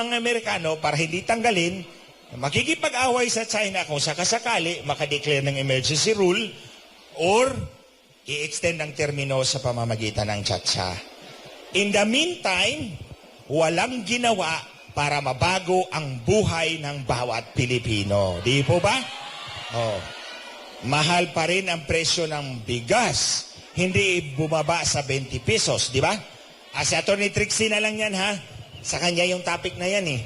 mga Amerikano para hindi tanggalin, makikipag-away sa China kung sakasakali makadeclare ng emergency rule or i-extend ang termino sa pamamagitan ng tsatsa. In the meantime, walang ginawa para mabago ang buhay ng bawat Pilipino. Di po ba? Oh. Mahal pa rin ang presyo ng bigas. Hindi bumaba sa 20 pesos, di ba? Si Atty. Trixie na lang yan, ha? Sa kanya yung topic na yan, eh.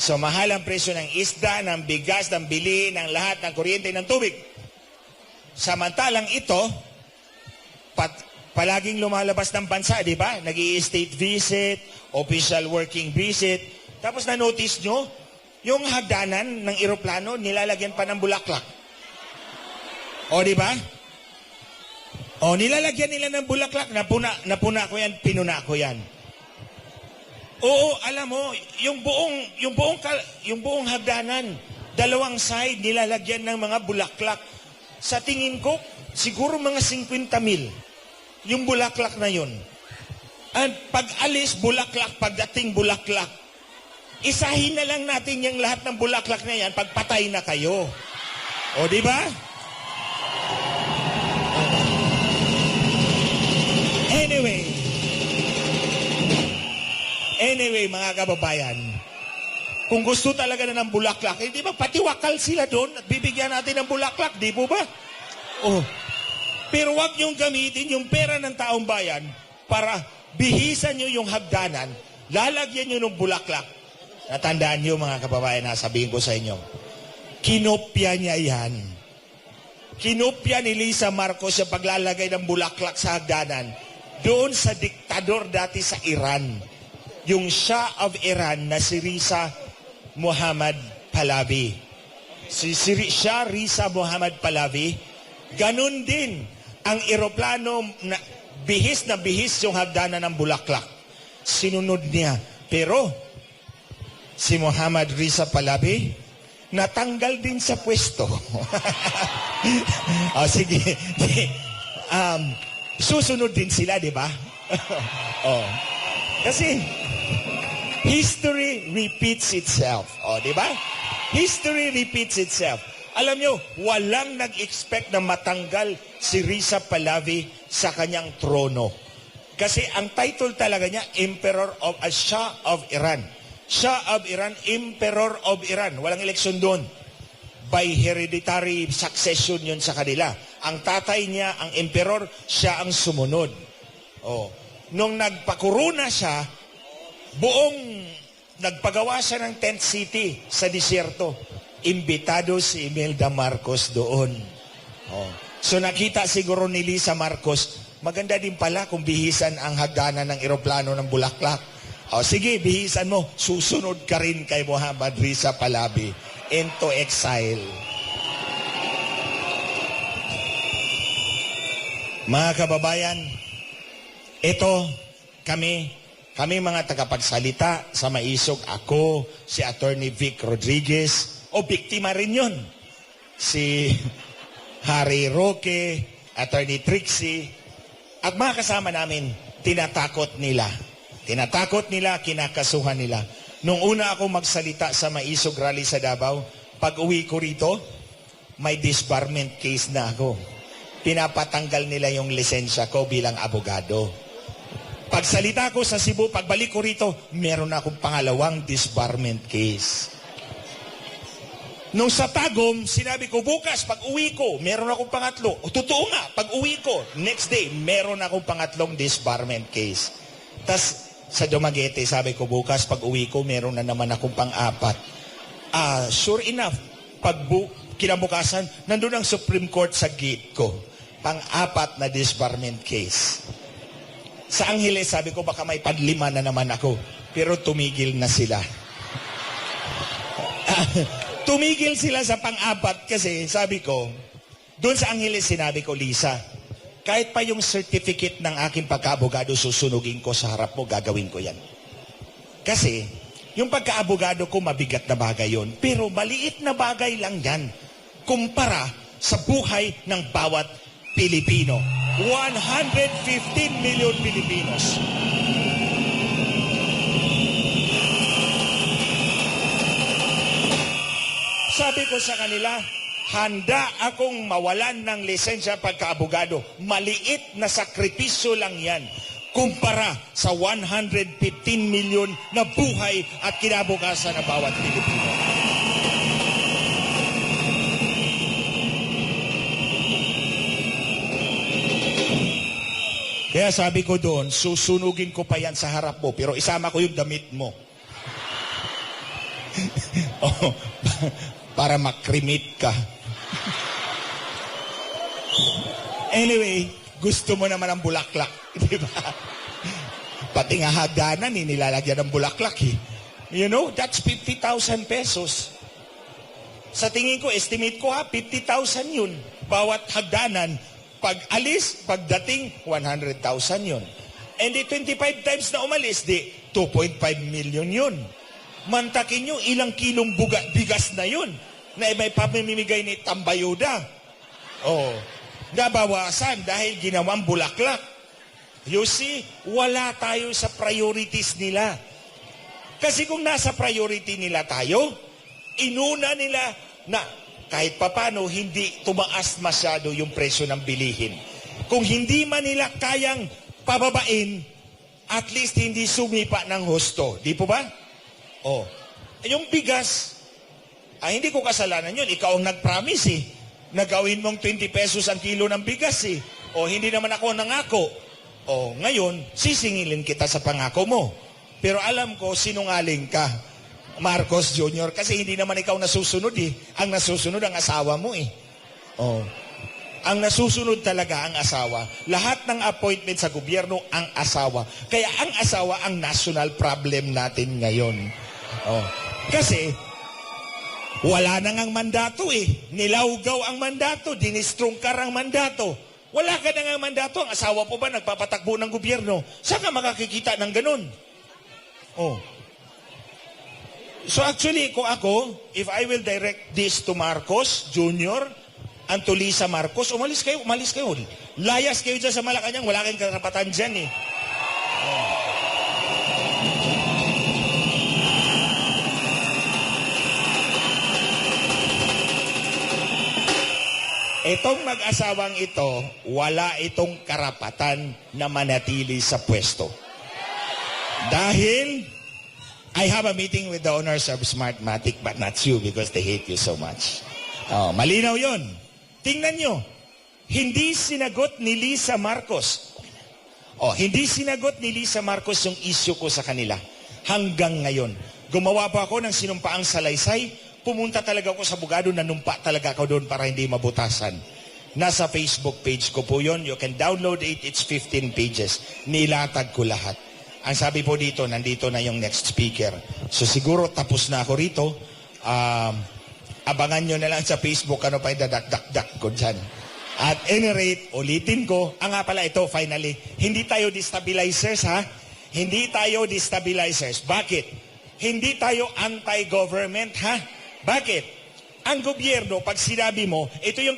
So, mahal ang presyo ng isda, ng bigas, ng bili, ng lahat, ng kuryente, ng tubig. Samantalang ito, pat, palaging lumalabas ng bansa, di ba? nag state visit, official working visit. Tapos na-notice nyo, yung hagdanan ng eroplano, nilalagyan pa ng bulaklak. O, di ba? O, nilalagyan nila ng bulaklak. Napuna, napuna ko yan, pinuna ko yan. Oo, alam mo, yung buong, yung buong, yung buong hagdanan, dalawang side, nilalagyan ng mga bulaklak. Sa tingin ko, siguro mga 50 mil. Yung bulaklak na yun. At pag alis, bulaklak. Pagdating, bulaklak. Isahin na lang natin yung lahat ng bulaklak na yan pagpatay na kayo. O, di ba? Anyway. Anyway, mga kababayan, kung gusto talaga na ng bulaklak, hindi ba pati wakal sila doon at bibigyan natin ng bulaklak, di po ba? Oh. Pero wag niyong gamitin yung pera ng taong bayan para bihisan niyo yung hagdanan, lalagyan niyo ng bulaklak. Natandaan niyo mga kababayan na sabihin ko sa inyo, kinopya niya yan. Kinopya ni Lisa Marcos yung paglalagay ng bulaklak sa hagdanan doon sa diktador dati sa Iran. Yung Shah of Iran na si Risa Muhammad Pahlavi. Si, si Shah Risa Muhammad Pahlavi, ganun din ang eroplano na bihis na bihis yung hagdanan ng bulaklak. Sinunod niya. Pero si Muhammad Risa Pahlavi, natanggal din sa pwesto. oh, sige. um, susunod din sila, di ba? oh. Kasi, history repeats itself. O, di ba? History repeats itself. Alam nyo, walang nag-expect na matanggal si Risa Pahlavi sa kanyang trono. Kasi ang title talaga niya, Emperor of a Shah of Iran. Shah of Iran, Emperor of Iran. Walang eleksyon doon. By hereditary succession yun sa kanila. Ang tatay niya, ang emperor, siya ang sumunod. Oh. Nung nagpakuruna siya, buong nagpagawa siya ng tent city sa disyerto. Imbitado si Imelda Marcos doon. Oh. So nakita siguro ni Lisa Marcos, maganda din pala kung bihisan ang hagdanan ng eroplano ng Bulaklak. O sige, bihisan mo. Susunod ka rin kay Muhammad Risa Palabi into exile. Mga kababayan, ito kami, kami mga tagapagsalita sa maisog, ako, si Attorney Vic Rodriguez, o biktima rin yun. Si Harry Roque, Attorney Trixie, at mga kasama namin, tinatakot nila. Tinatakot nila, kinakasuhan nila. Nung una ako magsalita sa Maisog Rally sa Davao, pag uwi ko rito, may disbarment case na ako. Pinapatanggal nila yung lisensya ko bilang abogado. Pagsalita ko sa Cebu, pagbalik ko rito, meron akong pangalawang disbarment case. Nung sa Tagum, sinabi ko, bukas, pag uwi ko, meron akong pangatlo. O, totoo nga, pag uwi ko, next day, meron akong pangatlong disbarment case. Tapos, sa Dumaguete, sabi ko, bukas, pag uwi ko, meron na naman akong pang-apat. Ah, sure enough, pag bu- kinabukasan, nandun ang Supreme Court sa gate ko. Pang-apat na disbarment case. Sa Angeles, sabi ko, baka may padlima na naman ako. Pero tumigil na sila. tumigil sila sa pang-apat kasi sabi ko, doon sa Angeles sinabi ko, Lisa, kahit pa yung certificate ng aking pagkaabogado susunugin ko sa harap mo, gagawin ko yan. Kasi, yung pagkaabogado ko mabigat na bagay yon, pero maliit na bagay lang yan kumpara sa buhay ng bawat Pilipino. 115 million Pilipinos. Sabi ko sa kanila, handa akong mawalan ng lisensya pagkaabogado. Maliit na sakripisyo lang yan kumpara sa 115 million na buhay at kinabukasan ng bawat Pilipino. Kaya sabi ko doon, susunugin ko pa yan sa harap mo, pero isama ko yung damit mo. oh, para makrimit ka. anyway, gusto mo naman ang bulaklak, di ba? Pati nga hagdanan, eh, nilalagyan ng bulaklak eh. You know, that's 50,000 pesos. Sa tingin ko, estimate ko ha, 50,000 yun. Bawat hagdanan, pag alis, pagdating, 100,000 yun. And di 25 times na umalis, di 2.5 million yun. Mantakin nyo, ilang kilong buga, bigas na yun na may pamimigay ni Tambayuda. Oh, nabawasan dahil ginawang bulaklak. You see, wala tayo sa priorities nila. Kasi kung nasa priority nila tayo, inuna nila na kahit papano hindi tumaas masyado yung presyo ng bilihin. Kung hindi man nila kayang pababain, at least hindi sumipa ng husto. Di po ba? Oh. Yung bigas, ay hindi ko kasalanan yun. Ikaw ang nag-promise eh. Nagawin mong 20 pesos ang kilo ng bigas eh. O hindi naman ako nangako. O ngayon, sisingilin kita sa pangako mo. Pero alam ko, sinungaling ka. Marcos Jr. Kasi hindi naman ikaw nasusunod eh. Ang nasusunod ang asawa mo eh. Oh. Ang nasusunod talaga ang asawa. Lahat ng appointment sa gobyerno ang asawa. Kaya ang asawa ang national problem natin ngayon. Oh. Kasi wala na ngang mandato eh. Nilawgaw ang mandato, dinistrungkar ang mandato. Wala ka na ngang mandato. Ang asawa po ba nagpapatakbo ng gobyerno? Saan ka makakikita ng ganun? Oh. So actually, kung ako, if I will direct this to Marcos Jr. and to Lisa Marcos, umalis kayo, umalis kayo. Layas kayo dyan sa Malacanang, wala kayong karapatan dyan eh. Itong mag-asawang ito, wala itong karapatan na manatili sa pwesto. Dahil I have a meeting with the owners of Smartmatic but not you because they hate you so much. Oh, malinaw yon. Tingnan nyo. Hindi sinagot ni Lisa Marcos. Oh, hindi sinagot ni Lisa Marcos yung issue ko sa kanila. Hanggang ngayon. Gumawa pa ako ng sinumpaang salaysay. Pumunta talaga ako sa bugado, nanumpa talaga ako doon para hindi mabutasan. Nasa Facebook page ko po yon. You can download it. It's 15 pages. Nilatag ko lahat. Ang sabi po dito, nandito na yung next speaker. So siguro tapos na ako rito. Um, abangan nyo na lang sa Facebook ano pa yung dadak-dak-dak ko dyan. At any rate, ulitin ko, ang nga pala ito finally, hindi tayo destabilizers ha? Hindi tayo destabilizers. Bakit? Hindi tayo anti-government ha? Bakit? Ang gobyerno, pag sinabi mo, ito yung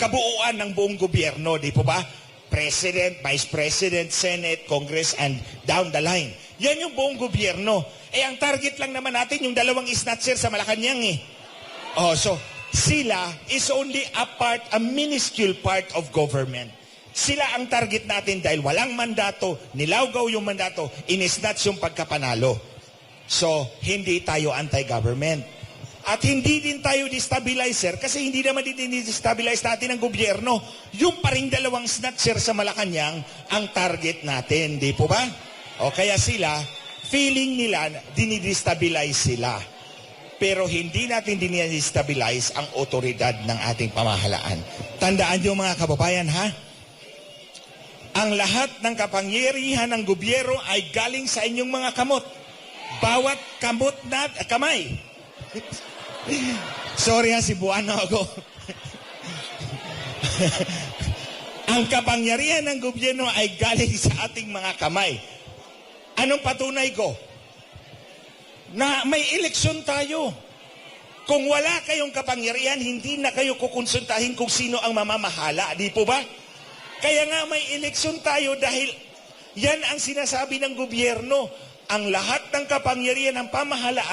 kabuuan ng buong gobyerno, di po ba? President, Vice President, Senate, Congress, and down the line. Yan yung buong gobyerno. Eh, ang target lang naman natin yung dalawang snatcher sa Malacanang eh. Oh, so, sila is only a part, a minuscule part of government. Sila ang target natin dahil walang mandato, nilawgaw yung mandato, inisnatch yung pagkapanalo. So, hindi tayo anti-government. At hindi din tayo destabilizer kasi hindi naman din destabilize natin ang gobyerno. Yung pa rin dalawang snatcher sa Malacanang ang target natin, di po ba? O kaya sila, feeling nila, dinidestabilize sila. Pero hindi natin dinidestabilize ang otoridad ng ating pamahalaan. Tandaan nyo mga kababayan ha, ang lahat ng kapangyarihan ng gobyerno ay galing sa inyong mga kamot. Bawat kamot na kamay. Sorry ha, si Buano ako. Ang kapangyarihan ng gobyerno ay galing sa ating mga kamay. Anong patunay ko? Na may eleksyon tayo. Kung wala kayong kapangyarihan, hindi na kayo kukonsultahin kung sino ang mamamahala. Di po ba? Kaya nga may eleksyon tayo dahil yan ang sinasabi ng gobyerno. Ang lahat ng kapangyarihan ng pamahalaan